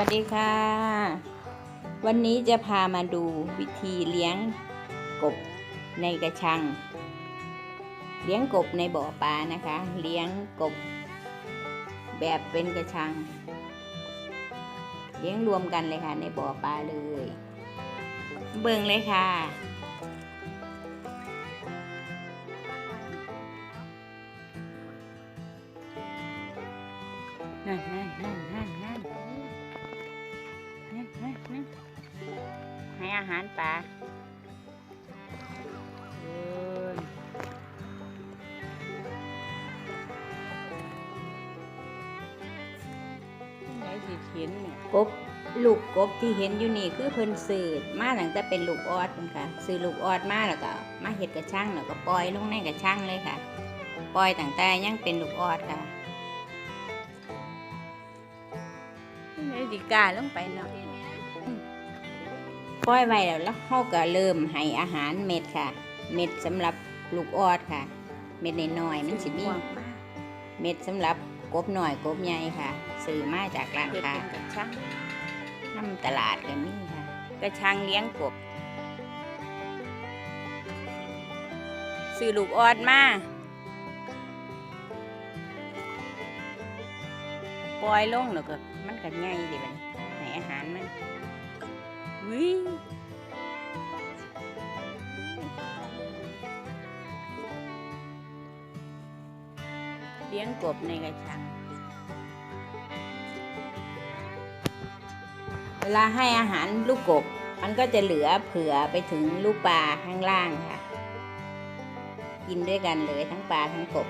วัสดีค่ะ วันนี้จะพามาดูวิธีเลี้ยงกบในกระชัง เลี้ยงกบในบ่อปลานะคะ เลี้ยงกบ แบบเป็นกระชัง เลี้ยงรวมกันเลยค่ะ ในบ่อปลาเลย เบิ่งเลยค่ะนั่นนั่นนั่นนั่น ให้อาหารปลาเอิ้นไหนสิเห็นเนี่ยกบลูกกบที่เห็นอยู่นี่คือเพิ่นสืดมาตั้งแต่เป็นลูกออดพุ่นค่ะซื้อลูกออดมาแล้วก็มาเห็ดกระช่างแล้วก็ปล่อยลงในกระช่างเลยค่ะปล่อยตั้งแต่ยังเป็นลูกออดค่ะนี่ดิกาลงไปเนาะ ปล่อยไว้แล้วแล้วเขาก็เริ่มให้อาหารเม็ดค่ะ เม็ดสำหรับลูกออดค่ะ เม็ดน้อยๆมันสิมีเม็ดสำหรับกบหน่อยกบใหญ่ค่ะซื้อมาจากร้านค้าน้ำตลาดก็มีค่ะกระชังเลี้ยงกบซื้อลูกออดมาปล่อยลงแล้วก็มันก็ใหญ่ดิบัดนี้ให้อาหารมัน เลี้ยงกบในกระชัง เวลาให้อาหารลูกกบ มันก็จะเหลือเผื่อไปถึงลูกปลาข้างล่างค่ะ กินด้วยกันเลยทั้งปลาทั้งกบ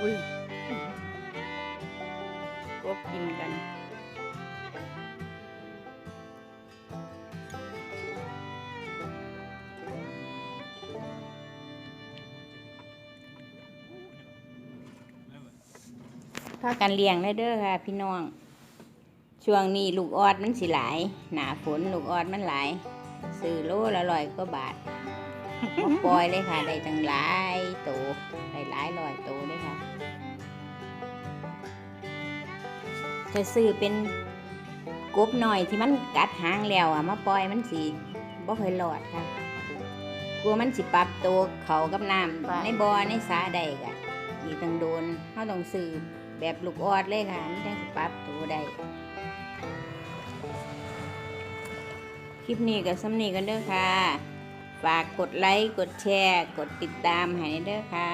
อุ้ยกบกินกัน พากันเลี้ยงได้เด้อค่ะ พี่น้อง ช่วงนี้ลูกออดมันสิหลาย หนาฝนลูกออดมันหลาย ซื้อโลละร้อยก็บาทมาปล่อยเลยค่ะ ได้ตั้งหลายโตได้หลายร้อยโตเลยค่ะ จะซื้อเป็นกบหน่อยที่มันกัดหางแล้วอะมาปล่อยมันสิบ่เคยรอดค่ะกลัวมันสิปรับตัวเขากับน้ำในบอ่อในสาใดกะอีกต้องโดนเขาต้องซื้อ แบบลูกออดเลยค่ะมันจังสิปรับตัวได้คลิปนี้กับซ้ำนี้กันเด้อค่ะ ฝากกดไลค์กดแชร์ กดติดตามให้เด้อค่ะ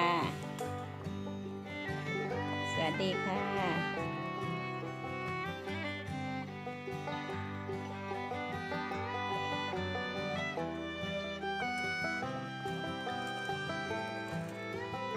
สวัสดีค่ะ